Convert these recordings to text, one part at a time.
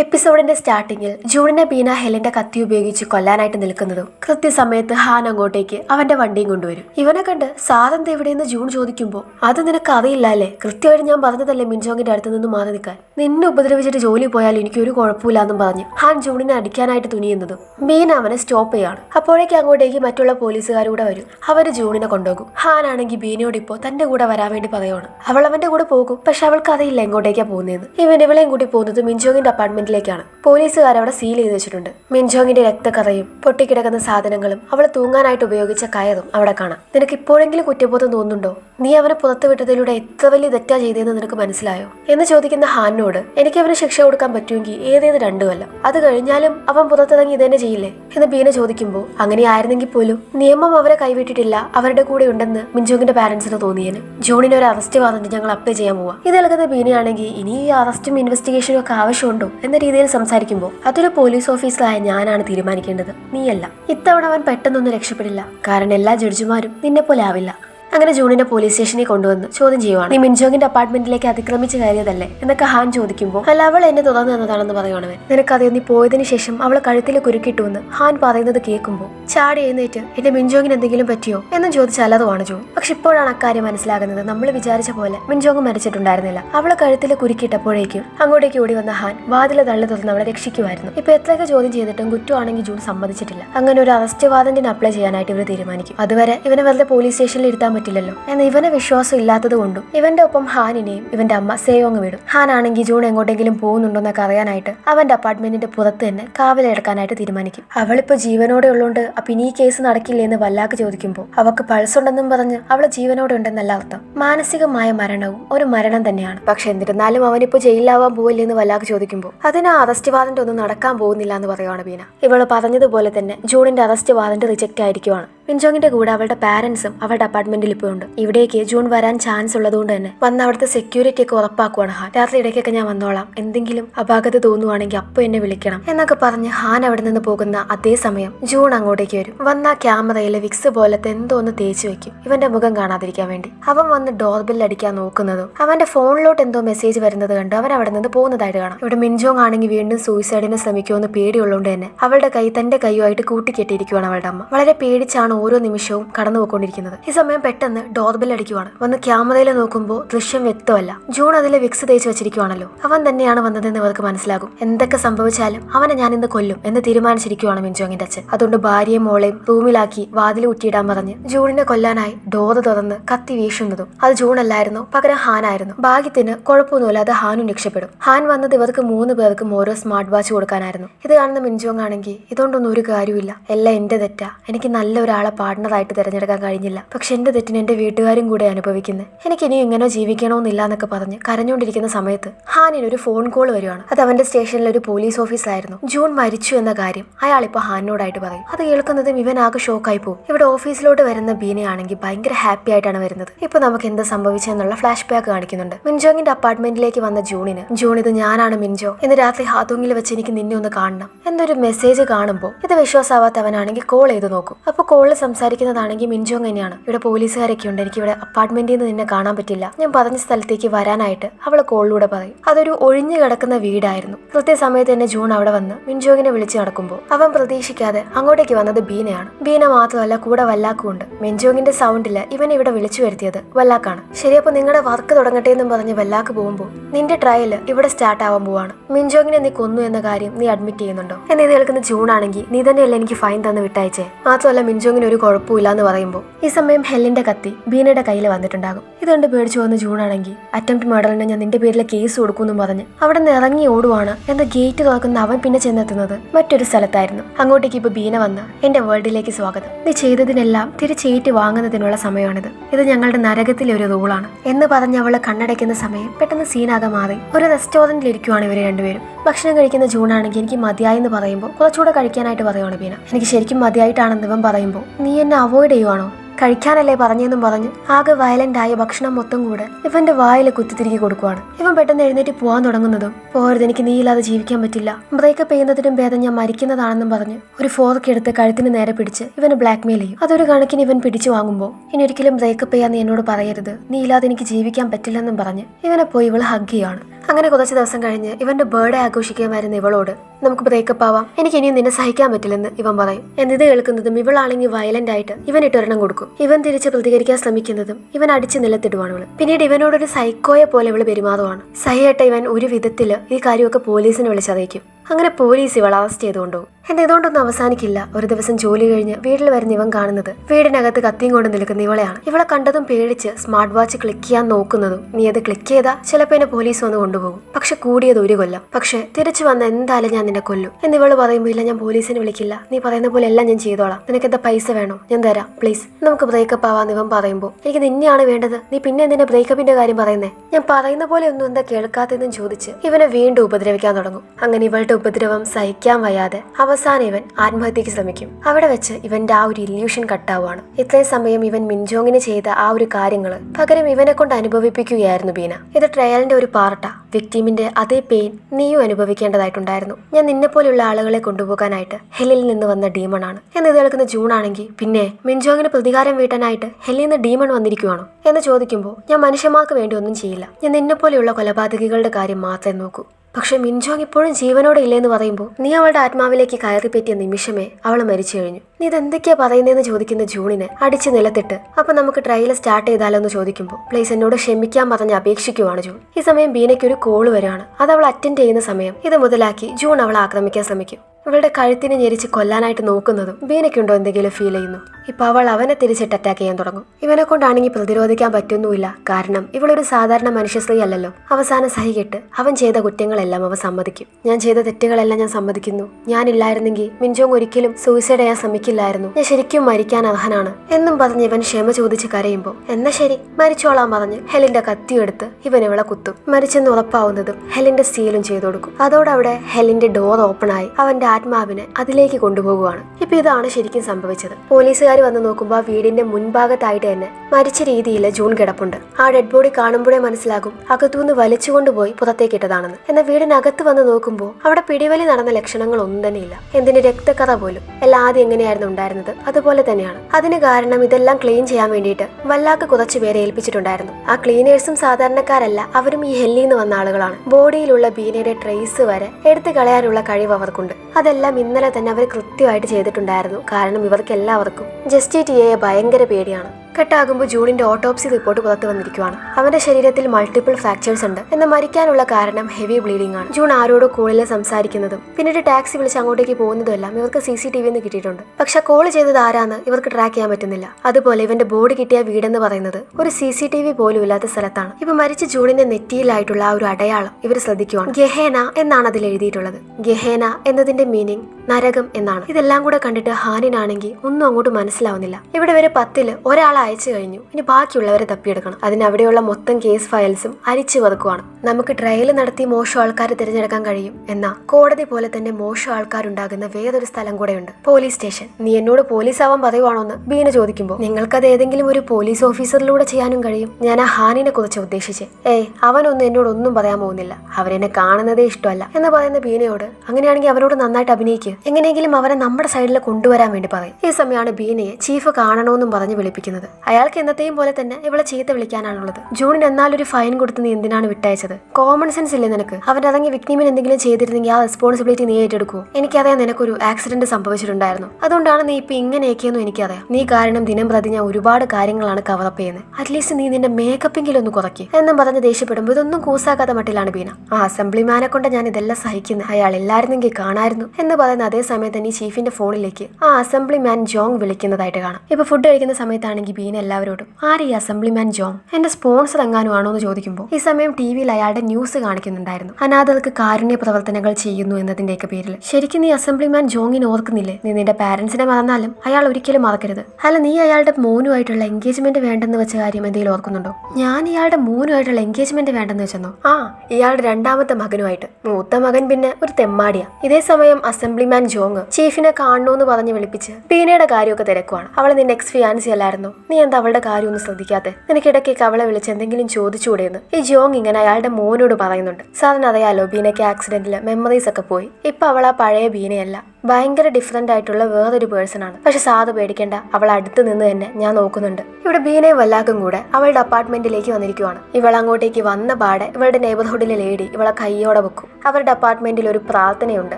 എപ്പിസോഡിന്റെ സ്റ്റാർട്ടിങ്ങിൽ ജൂണിനെ ബീന ഹെലിന്റെ കത്തി ഉപയോഗിച്ച് കൊല്ലാനായിട്ട് നിൽക്കുന്നതും കൃത്യസമയത്ത് ഹാൻ അങ്ങോട്ടേക്ക് അവന്റെ വണ്ടിയും കൊണ്ടുവരും. ഇവനെ കണ്ട് സാധനം എവിടെയെന്ന് ജൂൺ ചോദിക്കുമ്പോൾ അത് നിനക്ക് അറിയില്ല അല്ലേ? കൃത്യമായിട്ട് ഞാൻ പറഞ്ഞതല്ലേ മിൻജോങ്ങിന്റെ അടുത്ത് നിന്ന് മാറി നിൽക്കാൻ? നിന്നെ ഉപദ്രവിച്ചിട്ട് ജോലി പോയാൽ എനിക്ക് ഒരു കുഴപ്പമില്ലാന്നും പറഞ്ഞ് ഹാൻ ജൂണിനെ അടിക്കാനായിട്ട് തുനിയുന്നതും ബീന അവനെ സ്റ്റോപ്പ് ചെയ്യാണ്. അപ്പോഴേക്ക് അങ്ങോട്ടേക്ക് മറ്റുള്ള പോലീസുകാരൂടെ വരും. അവർ ജൂണിനെ കൊണ്ടുപോകും. ഹാൻ ആണെങ്കിൽ ബീനയോട് ഇപ്പോൾ തന്റെ കൂടെ വരാൻ വേണ്ടി പറയുവാണ്. അവൾ അവന്റെ കൂടെ പോകും പക്ഷെ അവൾക്ക് അറിയില്ല എങ്ങോട്ടേക്കാ പോകുന്നതെന്ന് ഇവൻ ഇവളെയും കൂടി പോകുന്നത് മിൻജോങ്ങിന്റെ അപ്പാർട്ട്മെന്റിലേക്കാണ് പോലീസുകാർ അവിടെ സീൽ ചെയ്ത് വെച്ചിട്ടുണ്ട്. മിൻജോങ്ങിന്റെ രക്തക്കറയും പൊട്ടിക്കിടക്കുന്ന സാധനങ്ങളും അവൾ തൂങ്ങാനായിട്ട് ഉപയോഗിച്ച കയറും അവിടെ കാണാം. നിനക്ക് ഇപ്പോഴെങ്കിലും കുറ്റബോധം തോന്നുന്നുണ്ടോ? നീ അവനെ പുറത്തു വിട്ടതിലൂടെ എത്ര വലിയ തെറ്റാ ചെയ്തതെന്ന് നിനക്ക് മനസ്സിലായോ? എന്ന് ചോദിക്കുന്ന ഹാനോട് എനിക്ക് അവന് ശിക്ഷ കൊടുക്കാൻ പറ്റുമെങ്കിൽ ഏതേത് രണ്ടുമല്ല അത് കഴിഞ്ഞാലും അവൻ പുറത്തിറങ്ങി ഇതന്നെ ചെയ്യില്ലേ? എന്ന് ബീന ചോദിക്കുമ്പോൾ അങ്ങനെ ആയിരുന്നെങ്കിൽ പോലും നിയമം അവരെ കൈവിട്ടിട്ടില്ല. അവരുടെ കൂടെ ഉണ്ടെന്ന് മിൻജോങ്ങിന്റെ പാരന്റ്സിന് തോന്നിയേന്. ജൂണിന് ഒരു അറസ്റ്റ് വാറന്റ് ഞങ്ങൾ അപ്ലൈ ചെയ്യാൻ പോവാ. ഇത് കേൾക്കുന്ന ബീനയാണെങ്കിൽ ഇനി ഈ അറസ്റ്റും ഇൻവെസ്റ്റിഗേഷനും ഒക്കെ ആവശ്യമുണ്ടോ? എന്ന രീതിയിൽ സംസാരിക്കുമ്പോൾ അതൊരു പോലീസ് ഓഫീസറായ ഞാനാണ് തീരുമാനിക്കേണ്ടത്. നീയല്ല. ഇത്തവണ അവൻ പെട്ടെന്നൊന്നും രക്ഷപ്പെടില്ല. കാരണം എല്ലാ ജഡ്ജിമാരും നിന്നെ പോലെ ആവില്ല. അങ്ങനെ ജൂണിനെ പോലീസ് സ്റ്റേഷനിൽ കൊണ്ടുവന്ന് ചോദ്യം ചെയ്യുവാണ്. നീ മിൻജോങ്ങിന്റെ അപ്പാർട്ട്മെന്റിലേക്ക് അതിക്രമിച്ച് കയറിയതല്ലേ? എന്നൊക്കെ ഹാൻ ചോദിക്കുമ്പോൾ അല്ല അവൾ എന്നെ തുടർന്ന് തന്നതാണെന്ന് പറയുവാണവൻ നിനക്കറിയോ നീ പോയതിനു ശേഷം അവൾ കഴുത്തിൽ കുരുക്കിട്ടുവെന്ന് ഹാൻ പറയുന്നത് കേൾക്കുമ്പോൾ ചാടി എഴുന്നേറ്റ് എന്റെ മിൻജോങ്ങിന് എന്തെങ്കിലും പറ്റിയോ? എന്നും ചോദിച്ചാൽ അത് വാണിച്ചു പക്ഷെ ഇപ്പോഴാണ് അക്കാര്യം മനസ്സിലാകുന്നത്. നമ്മൾ വിചാരിച്ച പോലെ മിൻജോങ് മരിച്ചിട്ടുണ്ടായിരുന്നില്ല. അവളെ കഴുത്തിൽ കുരുക്കിട്ടപ്പോഴേക്കും അങ്ങോട്ടേക്ക് ഓടി വന്ന ഹാൻ വാതിലെ തള്ളി തുറന്ന് അവളെ രക്ഷിക്കുമായിരുന്നു. ഇപ്പൊ എത്രയൊക്കെ ചോദ്യം ചെയ്തിട്ടും കുറ്റമാണെങ്കിൽ ജൂൺ സമ്മതിച്ചിട്ടില്ല. അങ്ങനെ ഒരു അറസ്റ്റ് വാദന്റിന് അപ്ലൈ ചെയ്യാനായിട്ട് ഇവർ തീരുമാനിക്കും. അതുവരെ ഇവനെ വെറുതെ പോലീസ് സ്റ്റേഷനിൽ ഇരുത്താൻ പറ്റില്ലല്ലോ. എന്നാൽ ഇവന് വിശ്വാസം ഇല്ലാത്തത് കൊണ്ടും ഇവന്റെ ഒപ്പം ഹാനിനെയും ഇവന്റെ അമ്മ സേവങ് വിടും. ഹാനാണെങ്കിൽ ജൂൺ എങ്ങോട്ടെങ്കിലും പോകുന്നുണ്ടോന്നൊക്കെ അറിയാനായിട്ട് അവന്റെ അപ്പാർട്ട്മെന്റിന്റെ പുറത്ത് തന്നെ കാവലെടുക്കാനായിട്ട് തീരുമാനിക്കും. അവളിപ്പോ ജീവനോടെ ഉള്ളതുകൊണ്ട് അപ്പൊ ഇനി ഈ കേസ് നടക്കില്ലേ എന്ന് വല്ലാക്ക് ചോദിക്കുമ്പോൾ അവൾക്ക് പൾസ് ഉണ്ടെന്നും പറഞ്ഞ് അവൾ ജീവനോടെ ഉണ്ടെന്നല്ല അർത്ഥം. മാനസികമായ മരണവും ഒരു മരണം തന്നെയാണ്. പക്ഷെ എന്നിരുന്നാലും അവനിപ്പോ ജയിലിലാവാൻ പോവില്ലേ എന്ന് വല്ലാക്ക് ചോദിക്കുമ്പോൾ അതിന് അറസ്റ്റ് വാറന്റ് ഒന്നും നടക്കാൻ പോകുന്നില്ല എന്ന് പറയുവാണ് ബീന. ഇവൾ പറഞ്ഞതുപോലെ തന്നെ ജൂണിന്റെ അറസ്റ്റ് വാറന്റ് റിജക്റ്റ് ആയിരിക്കുവാണ്. മിൻജോങ്ങിന്റെ കൂടെ അവളുടെ പാരന്റ്സും അവളുടെ അപ്പാർട്ട്മെന്റിൽ ഉണ്ട് ഇവിടേക്ക് ജൂൺ വരാൻ ചാൻസ് ഉള്ളതുകൊണ്ട് തന്നെ. വന്ന് അവിടുത്തെ സെക്യൂരിറ്റി ഒക്കെ ഉറപ്പാക്കുവാണ് ഹാൻ. രാത്രി ഇടയ്ക്കൊക്കെ ഞാൻ വന്നോളാം. എന്തെങ്കിലും അപാകത തോന്നുവാണെങ്കിൽ അപ്പോൾ എന്നെ വിളിക്കണം എന്നൊക്കെ പറഞ്ഞ് ഹാൻ അവിടെ നിന്ന് പോകുന്ന അതേ സമയം ജൂൺ അങ്ങോട്ടേക്ക് വരും. വന്ന ക്യാമറയിലെ വിക്സ് പോലത്തെ എന്തോ ഒന്ന് തേച്ച് വെക്കും. ഇവന്റെ മുഖം കാണാതിരിക്കാൻ വേണ്ടി. അവൻ വന്ന് ഡോർബിൽ അടിക്കാൻ നോക്കുന്നതും അവന്റെ ഫോണിലോട്ട് എന്തോ മെസ്സേജ് വരുന്നത് കണ്ട് അവൻ അവിടെ നിന്ന് പോകുന്നതായിട്ട് കാണാം. ഇവിടെ മിൻജോങ് ആണെങ്കിൽ വീണ്ടും സൂയിസൈഡിനെ ശ്രമിക്കുമെന്ന് പേടിയുള്ളതുകൊണ്ട് തന്നെ അവളുടെ കൈ തന്റെ കൈയുമായിട്ട് കൂട്ടിക്കെട്ടിയിരിക്കുവാണ് അവളുടെ അമ്മ. വളരെ പേടിച്ചാണ് ഓരോ നിമിഷവും കടന്നു പോയിക്കൊണ്ടിരിക്കുന്നത് ഈ സമയം പെട്ടെന്ന് ഡോർബെൽ അടിക്കുവാണ്. വന്ന് ക്യാമറയിൽ നോക്കുമ്പോൾ ദൃശ്യം വ്യക്തമല്ല. ജൂൺ അതിലെ വിക്സ് തേച്ച് വെച്ചിരിക്കുവാണല്ലോ. അവൻ തന്നെയാണ് വന്നതെന്ന് ഇവർക്ക് മനസ്സിലാകും. എന്തൊക്കെ സംഭവിച്ചാലും അവനെ ഞാൻ ഇന്ന് കൊല്ലും എന്ന് തീരുമാനിച്ചിരിക്കുവാണ് മിൻജോങ്ങിന്റെ അച്ഛൻ. അതുകൊണ്ട് ഭാര്യയും മോളെയും റൂമിലാക്കി വാതിൽ കുറ്റിയിടാൻ പറഞ്ഞ് ജൂണിനെ കൊല്ലാനായി ഡോറ് തുറന്ന് കത്തി വീശുന്നതും അത് ജൂൺ അല്ലായിരുന്നു പകരം ഹാനായിരുന്നു. ഭാഗ്യത്തിന് കുഴപ്പമൊന്നുമില്ലാതെ ഹാനും രക്ഷപ്പെടും. ഹാൻ വന്നത് ഇവർക്ക് മൂന്ന് പേർക്കും ഓരോ സ്മാർട്ട് വാച്ച് കൊടുക്കാനായിരുന്നു. ഇത് കാണുന്ന മിൻജോങ് ആണെങ്കിൽ ഇതുകൊണ്ടൊന്നും ഒരു കാര്യമില്ല എല്ലാം എന്റെ തെറ്റാ. എനിക്ക് നല്ല ഒരാളെ പാർട്ട്ണറായിട്ട് തിരഞ്ഞെടുക്കാൻ കഴിഞ്ഞില്ല. പക്ഷെ എന്റെ തെറ്റിന് എന്റെ വീട്ടുകാരും കൂടെ അനുഭവിക്കുന്നത് എനിക്ക് ഇനി ഇങ്ങനെ ജീവിക്കണമെന്നില്ല എന്നൊക്കെ പറഞ്ഞ് കരഞ്ഞുകൊണ്ടിരിക്കുന്ന സമയത്ത് ഹാനിന് ഒരു ഫോൺ കോൾ വരുവാണ്. അത് അവന്റെ സ്റ്റേഷനിൽ ഒരു പോലീസ് ഓഫീസായിരുന്നു. ജൂൺ മരിച്ചു എന്ന കാര്യം അയാൾ ഇപ്പൊ ഹാനിനോടായിട്ട് പറയും. അത് കേൾക്കുന്നതും ഇവൻ ആകെ ഷോക്കായി പോകും ഇവിടെ ഓഫീസിലോട്ട് വരുന്ന ബീനയാണെങ്കിൽ ഭയങ്കര ഹാപ്പി ആയിട്ടാണ് വരുന്നത്. ഇപ്പൊ നമുക്ക് എന്ത് സംഭവിച്ചെന്നുള്ള ഫ്ലാഷ് ബാക്ക് കാണിക്കുന്നുണ്ട്. മിൻജോങ്ങിന്റെ അപ്പാർട്ട്മെന്റിലേക്ക് വന്ന ജൂണിന് ജൂൺ ഇത് ഞാനാണ് മിൻജോ. ഇന്ന് രാത്രി ഹാത്തൂങ്ങിൽ വെച്ച് എനിക്ക് നിന്നെ ഒന്ന് കാണണം. എന്നൊരു മെസ്സേജ് കാണുമ്പോൾ ഇത് വിശ്വാസാവാത്തവനാണെങ്കിൽ കോൾ ചെയ്ത് നോക്കും. അപ്പോൾ കോളിൽ സംസാരിക്കുന്നതാണെങ്കിൽ മിൻജോങ് തന്നെയാണ്. ഇവിടെ പോലീസുകാരൊക്കെ ഉണ്ട്. എനിക്ക് ഇവിടെ അപ്പാർട്ട്മെന്റിൽ നിന്ന് നിന്നെ കാണാൻ പറ്റില്ല. ഞാൻ പറഞ്ഞ സ്ഥലത്തേക്ക് വരാനായിട്ട് അവൾ കോളിലൂടെ പറയും. അതൊരു ഒഴിഞ്ഞു കിടക്കുന്ന വീടായിരുന്നു. കൃത്യസമയത്ത് തന്നെ ജൂൺ അവിടെ വന്ന് മിൻജോഗിനെ വിളിച്ചു നടക്കുമ്പോൾ അവൻ പ്രതീക്ഷിക്കാതെ അങ്ങോട്ടേക്ക് വന്നത് ബീനയാണ്. ബീന മാത്രമല്ല കൂടെ വല്ലാക്കും മിൻജോഗിന്റെ സൗണ്ടിൽ ഇവനെ ഇവിടെ വിളിച്ചു വരുത്തിയത് വല്ലാക്കാണ്. ശരി അപ്പൊ നിങ്ങളുടെ വർക്ക് തുടങ്ങട്ടെ എന്നും പറഞ്ഞ് വല്ലാക്ക് പോകുമ്പോൾ നിന്റെ ട്രയൽ ഇവിടെ സ്റ്റാർട്ട് ആവാൻ പോവാണ്. മിൻജോഗിനെ നീ കൊന്നു എന്ന കാര്യം നീ അഡ്മിറ്റ് ചെയ്യുന്നുണ്ടോ? എന്നെ ഇത് കേൾക്കുന്ന ജൂൺ ആണെങ്കിൽ നീ തന്നെയല്ല എനിക്ക് ഫൈൻ തന്ന് വിട്ടയച്ചേ? മാത്രമല്ല മിൻജോങ്ങിന് ഒരു കുഴപ്പമില്ല എന്ന് പറയുമ്പോൾ ഈ സമയം ഹെല്ലിന്റെ കത്തി ബീനയുടെ കയ്യിൽ വന്നിട്ടുണ്ടാകും. ഇതുകൊണ്ട് പേടിച്ചു വന്ന് ജൂണാണെങ്കിൽ അറ്റംപ്റ്റ് മർഡറിന് ഞാൻ നിന്റെ പേരിലെ കേസ് കൊടുക്കുമെന്നും പറഞ്ഞ് അവിടെ നിന്ന് ഇറങ്ങി ഓടുവാണ് എന്ന ഗേറ്റ് തുറക്കുന്ന അവൻ പിന്നെ ചെന്നെത്തുന്നത് മറ്റൊരു സ്ഥലത്തായിരുന്നു. അങ്ങോട്ടേക്ക് ഇപ്പൊ ബീന വന്ന് എന്റെ വേൾഡിലേക്ക് സ്വാഗതം. നീ ചെയ്തതിനെല്ലാം തിരിച്ചേറ്റ് വാങ്ങുന്നതിനുള്ള സമയമാണിത്. ഇത് ഞങ്ങളുടെ നരകത്തിലെ ഒരു റൂളാണ് എന്ന് പറഞ്ഞ് അവൾ കണ്ണടയ്ക്കുന്ന സമയം പെട്ടെന്ന് സീനാകെ മാറി. ഒരു റെസ്റ്റോറന്റിൽ ഇരിക്കുവാണ് ഇവർ രണ്ടുപേരും. ഭക്ഷണം കഴിക്കുന്ന ജൂണാണെങ്കിൽ എനിക്ക് മതിയായി എന്ന് പറയുമ്പോൾ കുറച്ചുകൂടെ കഴിക്കാനായിട്ട് പറയുവാണ് ബീന. എനിക്ക് ശരിക്കും മതിയായിട്ടാണെന്ന് ഇവൻ പറയുമ്പോൾ നീ എന്നെ അവോയ്ഡ് ചെയ്യുവാണോ? കഴിക്കാനല്ലേ പറഞ്ഞെന്നും പറഞ്ഞ് ആകെ വയലന്റ് ആയ ഭക്ഷണം മൊത്തം കൂടെ ഇവന്റെ വായിൽ കുത്തിത്തിരികെ കൊടുക്കുവാണ്. ഇവൻ പെട്ടെന്ന് എഴുന്നേറ്റ് പോകാൻ തുടങ്ങുന്നതും പോരത് എനിക്ക് നീ ഇല്ലാതെ ജീവിക്കാൻ പറ്റില്ല. ബ്രേക്കപ്പ് ചെയ്യുന്നതിനും ഭേദം ഞാൻ മരിക്കുന്നതാണെന്നും പറഞ്ഞ് ഒരു ഫോർക്ക് എടുത്ത് കഴുത്തിന് നേരെ പിടിച്ച് ഇവന് ബ്ലാക്ക്മെയിൽ ചെയ്യും. അതൊരു കണക്കിന് ഇവൻ പിടിച്ചു വാങ്ങുമ്പോൾ ഇനി ഒരിക്കലും ബ്രേക്കപ്പ് ചെയ്യാൻ നീ എന്നോട് പറയരുത്. നീ ഇല്ലാതെ എനിക്ക് ജീവിക്കാൻ പറ്റില്ലെന്നും പറഞ്ഞ് ഇവനെ പോയി ഇവൾ ഹഗ് ചെയ്യാണ് അങ്ങനെ കുറച്ച് ദിവസം കഴിഞ്ഞ് ഇവന്റെ ബർത്ത്ഡേ ആഘോഷിക്കാൻ വരുന്ന ഇവളോട് നമുക്ക് ബ്രേക്കപ്പ് ആവാം. എനിക്ക് ഇനിയും നിന്നെ സഹിക്കാൻ പറ്റില്ലെന്ന് ഇവൻ പറയും. എന്നിത് കേൾക്കുന്നതും ഇവളാണെങ്കിൽ വയലന്റ് ആയിട്ട് ഇവൻ ഇട്ടൊരെണ്ണം കൊടുക്കും. ഇവൻ തിരിച്ച് പ്രതികരിക്കാൻ ശ്രമിക്കുന്നതും ഇവൻ അടിച്ച് നിലത്തിടുവാണ് ഇവൾ പിന്നീട് ഇവനോടൊരു സൈക്കോയെ പോലെ ഇവൾ പെരുമാറുവാണ്. സഹിയേട്ട ഇവൻ ഒരു വിധത്തിൽ ഈ കാര്യമൊക്കെ പോലീസിനെ വിളിച്ചറിയിക്കും. അങ്ങനെ പോലീസ് ഇവൾ അറസ്റ്റ് ചെയ്തുകൊണ്ടുപോകും. എന്റെ ഇതുകൊണ്ടൊന്നും അവസാനിക്കില്ല. ഒരു ദിവസം ജോലി കഴിഞ്ഞ് വീട്ടിൽ വരുന്ന ഇവൻ കാണുന്നത്. വീടിനകത്ത് കത്തിയും കൊണ്ട് നിൽക്കുന്ന ഇവളെയാണ്. ഇവളെ കണ്ടതും പേടിച്ച് സ്മാർട്ട് വാച്ച് ക്ലിക്ക് ചെയ്യാൻ നോക്കുന്നതും നീ അത് ക്ലിക്ക് ചെയ്താ ചിലപ്പോ എന്നെ പോലീസ് വന്ന് കൊണ്ടുപോകും. പക്ഷെ കൂടിയത് ഒരു കൊല്ലം. പക്ഷെ തിരിച്ചു വന്ന എന്തായാലും ഞാൻ നിന്നെ കൊല്ലും. എന്ന് ഇവൾ പറയുമ്പോൾ ഇല്ല ഞാൻ പോലീസിനെ വിളിക്കില്ല. നീ പറയുന്ന പോലെ എല്ലാം ഞാൻ ചെയ്തോളാം. നിനക്ക് എന്താ പൈസ വേണോ? ഞാൻ തരാം. പ്ലീസ്. നമുക്ക് ബ്രേക്കപ്പ് ആവാന്ന് ഇവൻ പറയുമ്പോൾ എനിക്ക് നിന്നെയാണ് വേണ്ടത്. നീ പിന്നെ എന്തിന്റെ ബ്രേക്കപ്പിന്റെ കാര്യം പറയുന്നേ? ഞാൻ പറയുന്ന പോലെ ഒന്നും എന്താ കേൾക്കാത്തതെന്നും ചോദിച്ച് ഇവനെ വീണ്ടും ഉപദ്രവിക്കാൻ തുടങ്ങും. അങ്ങനെ ഇവളുടെ ഉപദ്രവം സഹിക്കാൻ വയ്യാതെ അവസാനം ഇവൻ ആത്മഹത്യക്ക് ശ്രമിക്കും. അവിടെ വെച്ച് ഇവന്റെ ആ ഒരു ഇല്യൂഷൻ കട്ടാവുകയാണ് ഇത്രയും സമയം ഇവൻ മിൻജോങ്ങിന് ചെയ്ത ആ ഒരു കാര്യങ്ങൾ പകരം ഇവനെ കൊണ്ട് അനുഭവിപ്പിക്കുകയായിരുന്നു ബീന. ഇത് ട്രയലിന്റെ ഒരു പാർട്ടാ. വിക്ടീമിന്റെ അതേ പെയിൻ നീയും അനുഭവിക്കേണ്ടതായിട്ടുണ്ടായിരുന്നു. ഞാൻ നിന്നെ പോലെയുള്ള ആളുകളെ കൊണ്ടുപോകാനായിട്ട് ഹെലിൽ നിന്ന് വന്ന ഡീമൺ ആണ് എന്ന് ഇത് കേൾക്കുന്ന ജൂൺ ആണെങ്കിൽ പിന്നെ മിൻജോങ്ങിന് പ്രതികാരം വീട്ടാനായിട്ട് ഹെലിൽ നിന്ന് ഡീമൺ വന്നിരിക്കുവാണോ? എന്ന് ചോദിക്കുമ്പോൾ ഞാൻ മനുഷ്യന്മാർക്ക് വേണ്ടി ഒന്നും ചെയ്യില്ല. ഞാൻ നിന്നെ പോലെയുള്ള കൊലപാതകികളുടെ കാര്യം മാത്രമേ നോക്കൂ. പക്ഷെ മിൻജോങ് ഇപ്പോഴും ജീവനോടെ ഇല്ലെന്ന് പറയുമ്പോൾ നീ അവളുടെ ആത്മാവിലേക്ക് കയറിപ്പറ്റിയ നിമിഷമേ അവൾ മരിച്ചു കഴിഞ്ഞു. നീ ഇതെന്തൊക്കെയാ പറയുന്നതെന്ന് ചോദിക്കുന്ന ജൂണിനെ അടിച്ച് നിലത്തിട്ട് അപ്പൊ നമുക്ക് ട്രയൽ സ്റ്റാർട്ട് ചെയ്താലോ എന്ന് ചോദിക്കുമ്പോൾ പ്ലീസ് എന്നോട് ക്ഷമിക്കാൻ പറഞ്ഞ് അപേക്ഷിക്കുവാണ് ജൂൺ. ഈ സമയം ബീനയ്ക്ക് ഒരു കോൾ വരികയാണ്. അത് അവൾ അറ്റൻഡ് ചെയ്യുന്ന സമയം. ഇത് മുതലാക്കി ജൂൺ അവളെ ആക്രമിക്കാൻ ശ്രമിക്കും. ഇവളുടെ കഴുത്തിനെ ഞെരിച്ച് കൊല്ലാനായിട്ട് നോക്കുന്നതും ബീനയ്ക്കുണ്ടോ എന്തെങ്കിലും ഫീൽ ചെയ്യുന്നു? ഇപ്പൊ അവൾ അവനെ തിരിച്ചിട്ട് അറ്റാക്ക് ചെയ്യാൻ തുടങ്ങും. ഇവനെ കൊണ്ടാണെങ്കിൽ പ്രതിരോധിക്കാൻ പറ്റുന്നുമില്ല. കാരണം ഇവളൊരു സാധാരണ മനുഷ്യ സ്ത്രീ അല്ലല്ലോ. അവസാനം സഹികെട്ട് അവൻ ചെയ്ത കുറ്റങ്ങളെല്ലാം അവ സമ്മതിക്കും. ഞാൻ ചെയ്ത തെറ്റുകളെല്ലാം ഞാൻ സമ്മതിക്കുന്നു. ഞാനില്ലായിരുന്നെങ്കിൽ മിൻജോങ് ഒരിക്കലും സൂയിസൈഡ് ചെയ്യാൻ ശ്രമിക്കില്ലായിരുന്നു. ഞാൻ ശരിക്കും മരിക്കാൻ അർഹനാണ് എന്നും പറഞ്ഞ് ഇവൻ ക്ഷമ ചോദിച്ച് കരയുമ്പോൾ എന്നാ ശരി മരിച്ചോളാൻ പറഞ്ഞ് ഹെലിന്റെ കത്തിയെടുത്ത് ഇവൻ ഇവളെ കുത്തും. മരിച്ചെന്ന് ഉറപ്പാവുന്നതും ഹെലിന്റെ സീലും ചെയ്തു കൊടുക്കും. അതോടെ അവിടെ ഹെലിന്റെ ഡോർ ഓപ്പൺ ആയി അവന്റെ ആത്മാവിനെ അതിലേക്ക് കൊണ്ടുപോകുവാണ്. ഇപ്പൊ ഇതാണ് ശരിക്കും സംഭവിച്ചത്. പോലീസുകാർ വന്ന് നോക്കുമ്പോൾ വീടിന്റെ മുൻഭാഗത്തായിട്ട് തന്നെ മരിച്ച രീതിയിൽ ജൂൺ കിടപ്പുണ്ട്. ആ ഡെഡ് ബോഡി കാണുമ്പോഴേ മനസ്സിലാകും അകത്തുനിന്ന് വലിച്ചുകൊണ്ടുപോയി പുറത്തേക്ക് ഇട്ടതാണെന്ന്. എന്നാൽ വീടിനകത്ത് വന്ന് നോക്കുമ്പോൾ അവിടെ പിടിവലി നടന്ന ലക്ഷണങ്ങൾ ഒന്നും തന്നെയില്ല എന്തിന് രക്തക്കഥ പോലും. എല്ലാം ആദ്യം എങ്ങനെയായിരുന്നു ഉണ്ടായിരുന്നത്? അതുപോലെ തന്നെയാണ്. അതിന് കാരണം ഇതെല്ലാം ക്ലീൻ ചെയ്യാൻ വേണ്ടിയിട്ട് വല്ലാക്ക് കുറച്ച് പേരെ ഏൽപ്പിച്ചിട്ടുണ്ടായിരുന്നു. ആ ക്ലീനേഴ്സും സാധാരണക്കാരല്ല അവരും ഈ ഹെല്ലിൽ നിന്ന് വന്ന ആളുകളാണ്. ബോഡിയിലുള്ള ബീനയുടെ ട്രേസ് വരെ എടുത്തു കളയാനുള്ള കഴിവ് അവർക്കുണ്ട്. അതെല്ലാം ഇന്നലെ തന്നെ അവർ കൃത്യമായിട്ട് ചെയ്തിട്ടുണ്ടായിരുന്നു. കാരണം ഇവർക്ക് എല്ലാവർക്കും ജസ്റ്റി ടിയെ ഭയങ്കര പേടിയാണ്. കെട്ടാകുമ്പോൾ ജൂണിന്റെ ഓട്ടോപ്സി റിപ്പോർട്ട് പുറത്തു വന്നിരിക്കുവാണ്. അവന്റെ ശരീരത്തിൽ മൾട്ടിപ്പിൾ ഫ്രാക്ചേഴ്സ് ഉണ്ട്. എന്ന് മരിക്കാനുള്ള കാരണം ഹെവി ബ്ലീഡിംഗ് ആണ്. ജൂൺ ആരോടോ കോളിൽ സംസാരിക്കുന്നതും പിന്നീട് ടാക്സി വിളിച്ച് അങ്ങോട്ടേക്ക് പോകുന്നതും എല്ലാം ഇവർക്ക് സി സി ടി വിന്ന് കിട്ടിയിട്ടുണ്ട്. പക്ഷെ കോൾ ചെയ്തത് ആരാന്ന് ഇവർക്ക് ട്രാക്ക് ചെയ്യാൻ പറ്റുന്നില്ല. അതുപോലെ ഇവന്റെ ബോർഡ് കിട്ടിയ വീടെന്ന് പറയുന്നത് ഒരു സി സി ടി വി പോലും ഇല്ലാത്ത സ്ഥലത്താണ്. ഇവ മരിച്ച ജൂണിന്റെ നെറ്റിയിലായിട്ടുള്ള ആ ഒരു അടയാളം ഇവർ ശ്രദ്ധിക്കുവാണ്. ഗഹേന എന്നാണ് അതിൽ എഴുതിയിട്ടുള്ളത്. ഗഹേന എന്നതിന്റെ മീനിങ് നരകം എന്നാണ്. ഇതെല്ലാം കൂടെ കണ്ടിട്ട് ഹാനിനാണെങ്കിൽ ഒന്നും അങ്ങോട്ട് മനസ്സിലാവുന്നില്ല. ഇവിടെ വരെ പത്തിൽ ഒരാൾ അയച്ചു കഴിഞ്ഞു. ഇനി ബാക്കിയുള്ളവരെ തപ്പിയെടുക്കണം. അതിന് അവിടെയുള്ള മൊത്തം കേസ് ഫയൽസും അരിച്ചു വെറുക്കുവാണ് നമുക്ക് ട്രയൽ നടത്തി മോശം ആൾക്കാരെ തിരഞ്ഞെടുക്കാൻ കഴിയും എന്നാ കോടതി പോലെ തന്നെ മോശം ആൾക്കാരുണ്ടാകുന്ന വേറൊരു സ്ഥലം കൂടെയുണ്ട്. Police station. നീ എന്നോട് പോലീസ് ആവാൻ പറയുവാണോന്ന് ബീന ചോദിക്കുമ്പോൾ നിങ്ങൾക്കത് ഏതെങ്കിലും ഒരു പോലീസ് ഓഫീസറിലൂടെ ചെയ്യാനും കഴിയും. ഞാൻ ആ ഹാനിനെ കുറിച്ച് ഉദ്ദേശിച്ച്. ഏയ് അവനൊന്നും എന്നോട് ഒന്നും പറയാൻ പോകുന്നില്ല. അവരെന്നെ കാണുന്നതേ ഇഷ്ടമല്ല. എന്ന് പറയുന്ന ബീനയോട് അങ്ങനെയാണെങ്കിൽ അവരോട് നന്നായിട്ട് അഭിനയിക്കുക എങ്ങനെയെങ്കിലും അവരെ നമ്മുടെ സൈഡിൽ കൊണ്ടുവരാൻ വേണ്ടി പറയും. ഈ സമയമാണ് ബീനയെ ചീഫ് കാണണമെന്നും പറഞ്ഞ് വിളിപ്പിക്കുന്നത്. അയാൾക്ക് എന്നത്തെയും പോലെ തന്നെ ഇവളെ ചീത്ത വിളിക്കാനാണുള്ളത്. ജൂണിന് എന്നാലൊരു ഫൈൻ കൊടുത്ത് നീ എന്തിനാണ് വിട്ടയച്ചത്? കോമൺ സെൻസ് ഇല്ലേ നിനക്ക്? അവൻ അതങ്ങി വിക്ടിമിന് എന്തെങ്കിലും ചെയ്തിരുന്നെങ്കിൽ ആ റെസ്പോൺസിബിലിറ്റി നീ ഏറ്റെടുക്കൂ. എനിക്കറിയാം നിനക്കൊരു ആക്സിഡന്റ് സംഭവിച്ചിട്ടുണ്ടായിരുന്നു. അതുകൊണ്ടാണ് നീ ഇപ്പൊ ഇങ്ങനെയൊക്കെയെന്നും എനിക്കറിയാം. നീ കാരണം ദിനം പ്രതി ഞാൻ ഒരുപാട് കാര്യങ്ങളാണ് കവറപ്പ് ചെയ്യുന്നത്. അറ്റ്ലീസ്റ്റ് നീ നിന്റെ മേക്കപ്പെങ്കിലും ഒന്ന് കുറയ്ക്കും. എന്നും പറഞ്ഞ് ദേഷ്യപ്പെടുമ്പോൾ ഇതൊന്നും കൂസാക്കാത്ത മട്ടിലാണ് ബീന. ആ അസംബ്ലിമാനെ കൊണ്ട് ഞാൻ ഇതെല്ലാം സഹിക്കുന്നത് അയാൾ ഇല്ലായിരുന്നെങ്കിൽ കാണായിരുന്നു എന്ന് പറയുന്ന അതേ സമയത്ത് തന്നെ ചീഫിന്റെ ഫോണിലേക്ക് ആ അസംബ്ലി മാൻ ജോങ് വിളിക്കുന്നതായിട്ട് കാണാം. ഇപ്പൊ ഫുഡ് കഴിക്കുന്ന സമയത്താണെങ്കിൽ ബീന എല്ലാവരോടും ആര് ഈ അസംബ്ലി മാൻ ജോങ്? എന്റെ സ്പോൺസർ എങ്ങാനും ആണോ എന്ന് ചോദിക്കുമ്പോൾ ഈ സമയം ടി വിയിൽ അയാളുടെ ന്യൂസ് കാണിക്കുന്നുണ്ടായിരുന്നു. അനാഥകൾക്ക് കാരുണ്യ പ്രവർത്തനങ്ങൾ ചെയ്യുന്നു എന്നതിന്റെയൊക്കെ പേരിൽ ശരിക്കും നീ അസംബ്ലി മാൻ ജോങ്ങിനെ ഓർക്കുന്നില്ലേ? നീ നിന്റെ പാരന്റ്സിനെ മറന്നാലും അയാൾ ഒരിക്കലും മറക്കരുത്. അല്ല നീ അയാളുടെ മോനുമായിട്ടുള്ള എൻഗേജ്മെന്റ് വേണ്ടെന്ന് വെച്ച കാര്യം എന്തെങ്കിലും ഓർക്കുന്നുണ്ടോ? ഞാൻ ഇയാളുടെ മോനുമായിട്ടുള്ള എൻഗേജ്മെന്റ് വേണ്ടെന്ന് വെച്ചെന്നോ? ആ ഇയാളുടെ രണ്ടാമത്തെ മകനുമായിട്ട്. മൂത്ത മകൻ പിന്നെ ഒരു തെമ്മാടിയാ. ഇതേ സമയം അസംബ്ലിമാൻ ജോങ് ചീഫിനെ കാണണമെന്ന് പറഞ്ഞ് വിളിപ്പിച്ച് ബീനയുടെ കാര്യമൊക്കെ തിരക്കുവാണ്. അവൾ നിന്റെ എക്സ് ഫിയാൻസി അല്ലായിരുന്നു? നീ എന്താ അവളുടെ കാര്യമൊന്നും ഒന്നും ശ്രദ്ധിക്കാത്തെ നിനക്കിടയ്ക്കൊക്കെ അവളെ വിളിച്ച് എന്തെങ്കിലും ചോദിച്ചുകൂടെയെന്ന്? ഈ ജോങ് ഇങ്ങനെ അയാളുടെ മോനോട് പറയുന്നുണ്ട്. സാറിന് അറിയാലോ? ബീനയ്ക്ക് ആക്സിഡന്റിൽ മെമ്മറീസ് ഒക്കെ പോയി. ഇപ്പൊ അവൾ ആ പഴയ ബീനയല്ല ഭയങ്കര ഡിഫറെന്റ് ആയിട്ടുള്ള വേറൊരു പേഴ്സൺ ആണ്. പക്ഷെ സാധ പേടിക്കേണ്ട അവൾ അടുത്ത് നിന്ന് തന്നെ ഞാൻ നോക്കുന്നുണ്ട്. ഇവിടെ ബീനയും വല്ലാക്കും കൂടെ അവളുടെ അപ്പാർട്ട്മെന്റിലേക്ക് വന്നിരിക്കുവാണ്. ഇവൾ അങ്ങോട്ടേക്ക് വന്ന പാടെ ഇവളുടെ നെയ്ബർഹുഡിലെ ലേഡി ഇവളെ കൈയോടെ വെക്കും. അവരുടെ അപ്പാർട്ട്മെന്റിൽ ഒരു പ്രാർത്ഥനയുണ്ട്.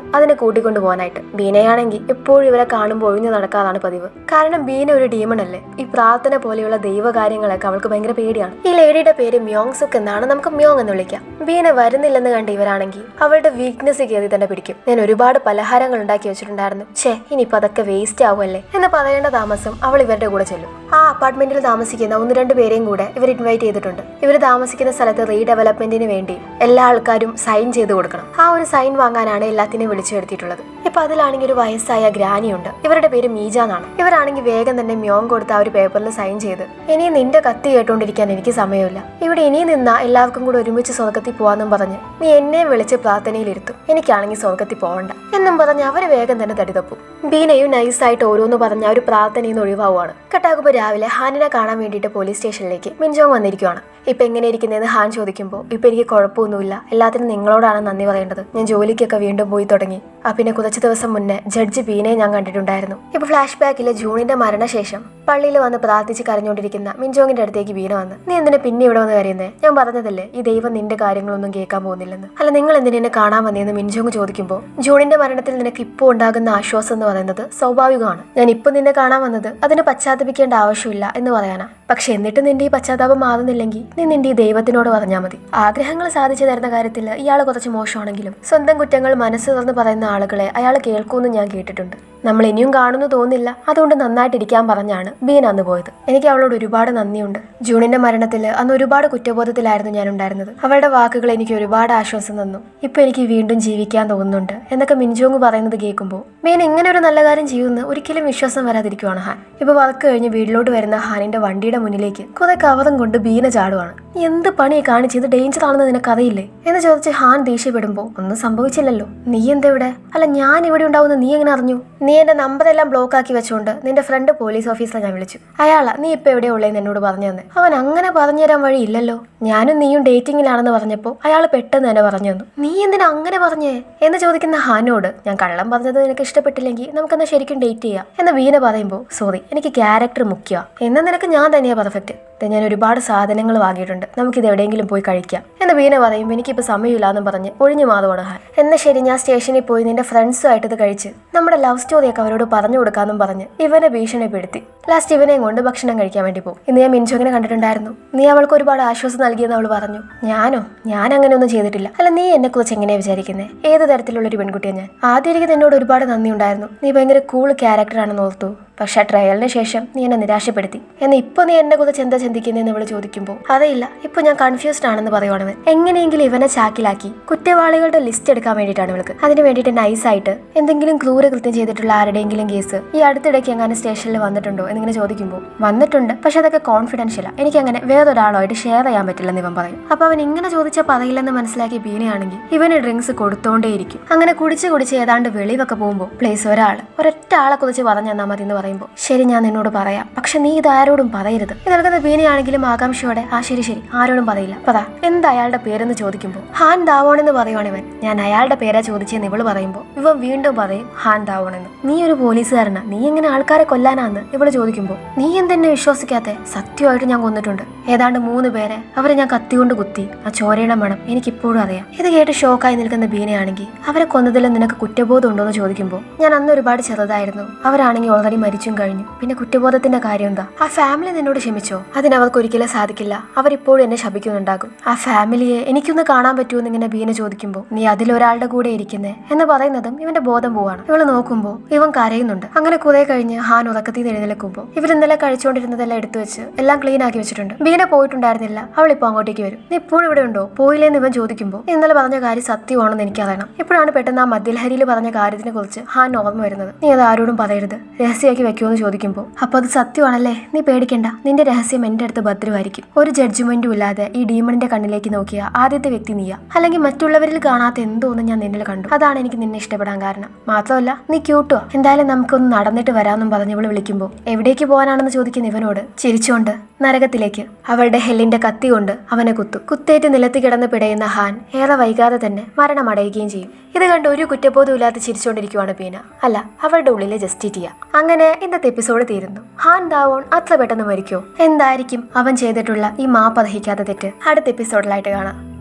അതിനെ കൂട്ടിക്കൊണ്ടു പോകാനായിട്ട്. ബീനയാണെങ്കിൽ എപ്പോഴും ഇവരെ കാണുമ്പോൾ ഒഴിഞ്ഞു നടക്കാതാണ് പതിവ്. കാരണം ബീന ഒരു ഡീമൺ അല്ലേ? ഈ പ്രാർത്ഥന പോലെയുള്ള ദൈവകാര്യങ്ങളൊക്കെ അവൾക്ക് ഭയങ്കര പേടിയാണ്. ഈ ലേഡിയുടെ പേര് മ്യോങ് സുക്ക് എന്നാണ് നമുക്ക് മ്യോങ് എന്ന് വിളിക്കാം. ബീന വരുന്നില്ലെന്ന് കണ്ട് ഇവരാണെങ്കിൽ അവളുടെ വീക്ക്നെസ് കയറി തന്നെ പിടിക്കും. ഞാൻ ഒരുപാട് പലഹാരങ്ങൾ ഉണ്ടാക്കി വെച്ചിട്ടുണ്ടായിരുന്നു ഛേ ഇനിയിപ്പോ അതൊക്കെ വേസ്റ്റ് ആവുമല്ലേ? എന്ന് പറയേണ്ട താമസം അവൾ ഇവരുടെ കൂടെ ചെല്ലും. ആ അപ്പാർട്ട്മെന്റിൽ താമസിക്കുന്ന ഒന്ന് രണ്ട് പേരെയും കൂടെ ഇവർ ഇൻവൈറ്റ് ചെയ്തിട്ടുണ്ട്. ഇവർ താമസിക്കുന്ന സ്ഥലത്ത് റീഡെവലപ്മെന്റിന് വേണ്ടി എല്ലാ ആൾക്കാരും സൈൻ ചെയ്ത് കൊടുക്കണം. ആ ഒരു സൈൻ വാങ്ങാനാണ് എല്ലാത്തിനെയും വിളിച്ചു വരുത്തിയിട്ടുള്ളത്. ഇപ്പൊ അതിലാണെങ്കിൽ ഒരു വയസ്സായ ഗ്രാനിയുണ്ട്. ഇവരുടെ പേര് മീജ എന്നാണ് ഇവരാണെങ്കിൽ വേഗം തന്നെ മ്യോങ് കൊടുത്ത ആ ഒരു പേപ്പറിൽ സൈൻ ചെയ്ത് ഇനി നിന്റെ കത്തി കേട്ടോണ്ടിരിക്കാൻ എനിക്ക് സമയമില്ല. ഇവിടെ ഇനി നിന്നാ എല്ലാവർക്കും കൂടെ ഒരുമിച്ച് സ്വർഗത്തിൽ പോവാന്നും പറഞ്ഞ് നീ എന്നെ വിളിച്ച് പ്രാർത്ഥനയിലിരുത്തും. എനിക്കാണെങ്കിൽ സ്വർഗത്തിൽ പോവണ്ട. എന്നും പറഞ്ഞ് അവർ വേഗം തന്നെ തടിതപ്പും. ബീനയും നൈസായിട്ട് ഓരോന്ന് പറഞ്ഞ ഒരു പ്രാർത്ഥനയിൽ നിന്ന് ഒഴിവാവുകയാണ് കട്ടാകുമ്പോ രാവിലെ ഹാനിനെ കാണാൻ വേണ്ടിയിട്ട് പോലീസ് സ്റ്റേഷനിലേക്ക് മിൻജോങ് വന്നിരിക്കുവാണ്. ഇപ്പൊ എങ്ങനെ ഇരിക്കുന്നതെന്ന് ഹാൻ ചോദിക്കുമ്പോൾ ഇപ്പൊ എനിക്ക് കുഴപ്പമൊന്നുമില്ല. എല്ലാത്തിനും നിങ്ങളോടാണ് നന്ദി പറയേണ്ടത്. ഞാൻ ജോലിക്കൊക്കെ വീണ്ടും പോയി തുടങ്ങി. ആ പിന്നെ കുറച്ച് ദിവസം മുന്നേ ജഡ്ജ് ബീനെ ഞാൻ കണ്ടിട്ടുണ്ടായിരുന്നു. ഇപ്പൊ ഫ്ലാഷ് ബാക്കിലെ ജൂണിന്റെ മരണശേഷം പള്ളിയിൽ വന്ന് പ്രാർത്ഥിച്ച് കരഞ്ഞുകൊണ്ടിരിക്കുന്ന മിൻജോങ്ങിന്റെ അടുത്തേക്ക് വീണ വന്ന് നീ എന്തിനെ പിന്നെ ഇവിടെ വന്ന് കരയുന്നേ? ഞാൻ പറഞ്ഞതല്ലേ ഈ ദൈവം നിന്റെ കാര്യങ്ങളൊന്നും കേൾക്കാൻ പോകുന്നില്ലെന്ന്. അല്ല നിങ്ങൾ എന്തിനെ എന്നെ കാണാൻ വന്നതെന്ന് മിൻജോങ് ചോദിക്കുമ്പോൾ ജൂണിന്റെ മരണത്തിൽ നിനക്ക് ഇപ്പോൾ ഉണ്ടാകുന്ന ആശ്വാസം എന്ന് പറയുന്നത് സ്വാഭാവികമാണ്. ഞാൻ ഇപ്പൊ നിന്നെ കാണാൻ വന്നത് അതിന് പശ്ചാത്തപിക്കേണ്ട ആവശ്യമില്ല എന്ന് പറയാനാ. പക്ഷെ എന്നിട്ട് നിന്റെ ഈ പശ്ചാത്താപം മാറുന്നില്ലെങ്കിൽ നീ നിന്റെ ഈ ദൈവത്തിനോട് പറഞ്ഞാൽ മതി. ആഗ്രഹങ്ങൾ സാധിച്ചു തരുന്ന കാര്യത്തിൽ ഇയാൾ കുറച്ച് മോശമാണെങ്കിലും സ്വന്തം കുറ്റങ്ങൾ മനസ്സ് തുറന്ന് പറയുന്ന ആളുകളെ അയാൾ കേൾക്കുമെന്ന് ഞാൻ കേട്ടിട്ടുണ്ട്. നമ്മൾ ഇനിയും കാണുന്നു തോന്നില്ല. അതുകൊണ്ട് നന്നായിട്ടിരിക്കാൻ പറഞ്ഞാണ് ബീൻ അന്ന് പോയത്. എനിക്ക് അവളോട് ഒരുപാട് നന്ദിയുണ്ട്. ജൂണിന്റെ മരണത്തിൽ അന്ന് ഒരുപാട് കുറ്റബോധത്തിലായിരുന്നു ഞാൻ ഉണ്ടായിരുന്നത് അവളുടെ വാക്കുകൾ എനിക്ക് ഒരുപാട് ആശ്വാസം തന്നു. ഇപ്പൊ എനിക്ക് വീണ്ടും ജീവിക്കാൻ തോന്നുന്നുണ്ട് എന്നൊക്കെ മിൻജോങ് പറയുന്നത് കേൾക്കുമ്പോൾ ബീൻ ഇങ്ങനെ ഒരു നല്ല കാര്യം ചെയ്യുമെന്ന് ഒരിക്കലും വിശ്വാസം വരാതിരിക്കുവാണ് ഹാൻ. ഇപ്പൊ വർക്ക് കഴിഞ്ഞ് വീട്ടിലോട്ട് വരുന്ന ഹാനിന്റെ വണ്ടിയുടെ മുന്നിലേക്ക് കുറെ കവറും കൊണ്ട് ബീന ചാടുവാണ്. എന്ത് പണി കാണിച്ച് ഇത് ഡേഞ്ചർ ആണെന്ന് നിനക്കറിയില്ലേ എന്ന് ചോദിച്ച് ഹാൻ ദേഷ്യപ്പെടുമ്പോ ഒന്നും സംഭവിച്ചില്ലല്ലോ. നീ എന്താ ഇവിടെ? അല്ല ഞാൻ ഇവിടെ ഉണ്ടാവുന്ന നീ എങ്ങനെ അറിഞ്ഞു? എന്റെ നമ്പർ എല്ലാം ബ്ലോക്ക് ആക്കി വെച്ചുകൊണ്ട് നിന്റെ ഫ്രണ്ട് പോലീസ് ഓഫീസറെ ഞാൻ വിളിച്ചു. അയാളാ നീ ഇപ്പൊ എവിടെ ഉള്ളതെന്ന് എന്നോട് പറഞ്ഞു തന്നെ അവൻ അങ്ങനെ പറഞ്ഞു തരാൻ വഴി ഇല്ലല്ലോ ഞാനും നീയും ഡേറ്റിങ്ങിലാണെന്ന് പറഞ്ഞപ്പോൾ അയാൾ പെട്ടെന്ന് തന്നെ പറഞ്ഞു തന്നു. നീ എന്തിനാ അങ്ങനെ പറഞ്ഞേ? എന്ന് ചോദിക്കുന്ന ഹാനോട് ഞാൻ കള്ളം പറഞ്ഞത് നിനക്ക് ഇഷ്ടപ്പെട്ടില്ലെങ്കിൽ നമുക്കെന്നാ ശരിക്കും ഡേറ്റ് ചെയ്യാം. എന്ന് വീന പറയുമ്പോൾ സോറി എനിക്ക് ക്യാരക്ടർ മുഖ്യമാണ് എന്നാൽ നിനക്ക് ഞാൻ തന്നെയാ പെർഫെക്റ്റ് ഞാൻ ഒരുപാട് സാധനങ്ങൾ വാങ്ങിയിട്ടുണ്ട്. നമുക്കിത് എവിടെയെങ്കിലും പോയി കഴിക്കാം. എന്ന് വീണ പറയുമ്പോൾ എനിക്കിപ്പോൾ സമയമില്ല എന്ന് പറഞ്ഞ് ഒഴിഞ്ഞു മാറുവാണ് ഹാൻ. എന്നാ ശരി ഞാൻ സ്റ്റേഷനിൽ പോയി നിന്റെ ഫ്രണ്ട്സുമായിട്ട് ഇത് കഴിച്ച് നമ്മുടെ ലവ് സ്റ്റോറിയൊക്കെ അവരോട് പറഞ്ഞു കൊടുക്കാന്നും പറഞ്ഞ് ഇവനെ ഭീഷണിപ്പെടുത്തി. ലാസ്റ്റ് ഇവനെയും കൊണ്ട് ഭക്ഷണം കഴിക്കാൻ വേണ്ടി പോകും. ഇന്ന് ഞാൻ മിൻചോങ്ങിനെ കണ്ടിട്ടുണ്ടായിരുന്നു. നീ അവൾക്ക് ഒരുപാട് ആശ്വാസം നൽകിയെന്ന് അവൾ പറഞ്ഞു. ഞാനോ? ഞാൻ അങ്ങനെ ഒന്നും ചെയ്തിട്ടില്ല. അല്ല നീ എന്നെ കുറിച്ച് എങ്ങനെയാ വിചാരിക്കുന്നത് ഏത് തരത്തിലുള്ള ഒരു പെൺകുട്ടിയാണ് ഞാൻ? ആദ്യം എനിക്ക് നിന്നോട് ഒരുപാട് നന്ദി ഉണ്ടായിരുന്നു നീ ഭയങ്കര കൂൾ ക്യാരക്ടറാണെന്ന് ഓർത്തു. പക്ഷെ ആ ട്രയലിന് ശേഷം നീ എന്നെ നിരാശപ്പെടുത്തി. എന്നാൽ ഇപ്പൊ നീ എന്നെ കുറിച്ച് എന്താ ചിന്തിക്കുന്നതെന്ന് ഇവൾ ചോദിക്കുമ്പോൾ അതേയില്ല ഇപ്പൊ ഞാൻ കൺഫ്യൂസ്ഡ് ആണെന്ന് പറയുവാണവൻ. എങ്ങനെയെങ്കിലും ഇവനെ ചാക്കിലാക്കി കുറ്റവാളികളുടെ ലിസ്റ്റ് എടുക്കാൻ വേണ്ടിയിട്ടാണ് ഇവൾക്ക്. അതിന് വേണ്ടിയിട്ട് നൈസായിട്ട് എന്തെങ്കിലും ക്രൂര കൃത്യം ചെയ്തിട്ടുള്ള ആരുടെയെങ്കിലും കേസ് ഈ അടുത്തിടയ്ക്ക് എങ്ങനെ സ്റ്റേഷനിൽ വന്നിട്ടുണ്ടോ എന്നിങ്ങനെ ചോദിക്കുമ്പോൾ വന്നിട്ടുണ്ട് പക്ഷെ അതൊക്കെ കോൺഫിഡൻഷ്യലാണ് എനിക്ക് അങ്ങനെ വേറൊരാളുമായിട്ട് ഷെയർ ചെയ്യാൻ പറ്റില്ലെന്ന് ഇവൻ പറയും. അപ്പൊ അവൻ ഇങ്ങനെ ചോദിച്ചാൽ പറയില്ലെന്ന് മനസ്സിലാക്കി ബീനയാണെങ്കിൽ ഇവന് ഡ്രിങ്ക്സ് കൊടുത്തോണ്ടേയിരിക്കും. അങ്ങനെ കുടിച്ച് കുടിച്ച് ഏതാണ്ട് വെളിവൊക്കെ പോകുമ്പോൾ പ്ലേസ് ഒരാൾ ഒരൊറ്റ ആളെ കുറിച്ച് പറഞ്ഞു തന്നാൽ മതി എന്ന് പറയുമ്പോൾ ശരി ഞാൻ നിന്നോട് പറയാം. പക്ഷെ നീ ഇത് ആരോടും പറയരുത്. ഇത് നൽകുന്ന ബീനയാണെങ്കിലും ആകാംക്ഷയോടെ ആ ശരി ശരി ആരോടും പറയില്ല. പതാ എന്താ അയാളുടെ പേരെന്ന് ചോദിക്കുമ്പോൾ? ഹാൻ ദാവോൺ എന്ന് പറയുവാണ് ഇവൻ ഞാൻ അയാളുടെ പേരാ ചോദിച്ചെന്ന് ഇവൾ പറയുമ്പോൾ ഇവൻ വീണ്ടും പറയും ഹാൻ ദാവോൺ എന്ന് നീ ഒരു പോലീസുകാരനാ. നീ എങ്ങനെ ആൾക്കാരെ കൊല്ലാനാന്ന്? ഇവൾ ചോദിക്കുമ്പോൾ നീ എന്തെന്നെ വിശ്വസിക്കാത്തെ? സത്യമായിട്ട് ഞാൻ കൊന്നിട്ടുണ്ട്. ഏതാണ്ട് മൂന്ന് പേരെ അവരെ ഞാൻ കത്തികൊണ്ട് കുത്തി. ആ ചോരയുടെ മണം എനിക്കിപ്പോഴും അറിയാം. ഇത് കേട്ട് ഷോക്കായി നിൽക്കുന്ന ബീനയാണെങ്കിൽ അവരെ കൊന്നതിൽ നിനക്ക് കുറ്റബോധം ഉണ്ടോ എന്ന് ചോദിക്കുമ്പോൾ ഞാൻ അന്ന് ഒരുപാട് ചെറുതായിരുന്നു. അവരാണെങ്കിൽ ഓൾറെഡി മരിച്ചും കഴിഞ്ഞു. പിന്നെ കുറ്റബോധത്തിന്റെ കാര്യം എന്താ? ആ ഫാമിലി നിന്നോട് ക്ഷമിച്ചോ? അതിന് അവർക്ക് ഒരിക്കലും സാധിക്കില്ല. അവരിപ്പോഴും എന്നെ ശപിക്കുന്നുണ്ടാകും. ആ ഫാമിലിയെ എനിക്കൊന്ന് കാണാൻ പറ്റുമെന്ന് ഇങ്ങനെ ബീന ചോദിക്കുമ്പോൾ നീ അതിലൊരാളുടെ കൂടെ ഇരിക്കുന്നേ? എന്ന് പറയുന്നതും ഇവന്റെ ബോധം പോവാണ്. ഇവൾ നോക്കുമ്പോൾ ഇവൻ കരയുന്നുണ്ട്. അങ്ങനെ കുറെ കഴിഞ്ഞ് ഹാൻ ഉറക്കത്തിൽ എഴുന്നേൽക്കുമ്പോൾ ഇവർ ഇന്നലെ കഴിച്ചുകൊണ്ടിരുന്നതെല്ലാം എടുത്തു വെച്ച് എല്ലാം ക്ലീൻ ആക്കി വെച്ചിട്ടുണ്ട്. ബീന പോയിട്ടുണ്ടായിരുന്നില്ല. അവൾ ഇപ്പോൾ അങ്ങോട്ടേക്ക് വരും. നീ ഇപ്പോഴും ഇവിടെ ഉണ്ടോ? പോയില്ലേന്ന് ഇവൻ ചോദിക്കുമ്പോൾ ഇന്നലെ പറഞ്ഞ കാര്യം സത്യമാണെന്ന് എനിക്കറിയണം. ഇപ്പോഴാണ് പെട്ടെന്ന് ആ മദ്യലഹരിയിൽ പറഞ്ഞ കാര്യത്തിനെ കുറിച്ച് ഹാൻ ഓർമ്മ വരുന്നത്. നീ അത് ആരോടും പറയരുത്. രഹസ്യമാക്കി വെക്കുമെന്ന് ചോദിക്കുമ്പോൾ അപ്പോൾ അത് സത്യമാണല്ലേ? നീ പേടിക്കണ്ട. നിന്റെ രഹസ്യം എന്റെ അടുത്ത് ഭദ്രമായിരിക്കും. ഒരു ജഡ്ജ്മെന്റും ഇല്ലാതെ ഈ ഡീമണിന്റെ കണ്ണിലേക്ക് നോക്കിയ ആദ്യത്തെ വ്യക്തി നീയാ. അല്ലെങ്കിൽ മറ്റുള്ളവരിൽ കാണാത്ത എന്തോന്ന് ഞാൻ നിന്നിൽ കണ്ടു. അതാണ് എനിക്ക് നിന്നെ ഇഷ്ടപ്പെടാൻ കാരണം. മാത്രമല്ല നീ ക്യൂട്ടോ എന്തായാലും നമുക്കൊന്ന് നടന്നിട്ട് വരാമെന്നും പറഞ്ഞ് വിളിക്കുമ്പോൾ എവിടെ എവിടേക്ക് പോകാനാണെന്ന് ചോദിക്കുന്ന ഇവനോട് ചിരിച്ചുകൊണ്ട് നരകത്തിലേക്ക്. അവളുടെ ഹെല്ലിന്റെ കത്തി കൊണ്ട് അവനെ കുത്തു. കുത്തേറ്റ് നിലത്ത് കിടന്ന് പിടയുന്ന ഹാൻ ഏറെ വൈകാതെ തന്നെ മരണമടയുകയും ചെയ്യും. ഇത് കണ്ട് ഒരു കുറ്റബോധമില്ലാതെ ഇല്ലാതെ ചിരിച്ചുകൊണ്ടിരിക്കുവാണ് പീന. അല്ല അവളുടെ ഉള്ളിലെ ജസ്റ്റിറ്റിയ. അങ്ങനെ ഇന്നത്തെ എപ്പിസോഡ് തീരുന്നു. ഹാൻ ദാവോൺ അത്ര പെട്ടെന്ന് മരിക്കോ? എന്തായിരിക്കും അവൻ ചെയ്തിട്ടുള്ള ഈ മാപ്പ് മാപ്പർഹിക്കാത്ത തെറ്റ്? അടുത്ത എപ്പിസോഡിലായിട്ട് കാണാം.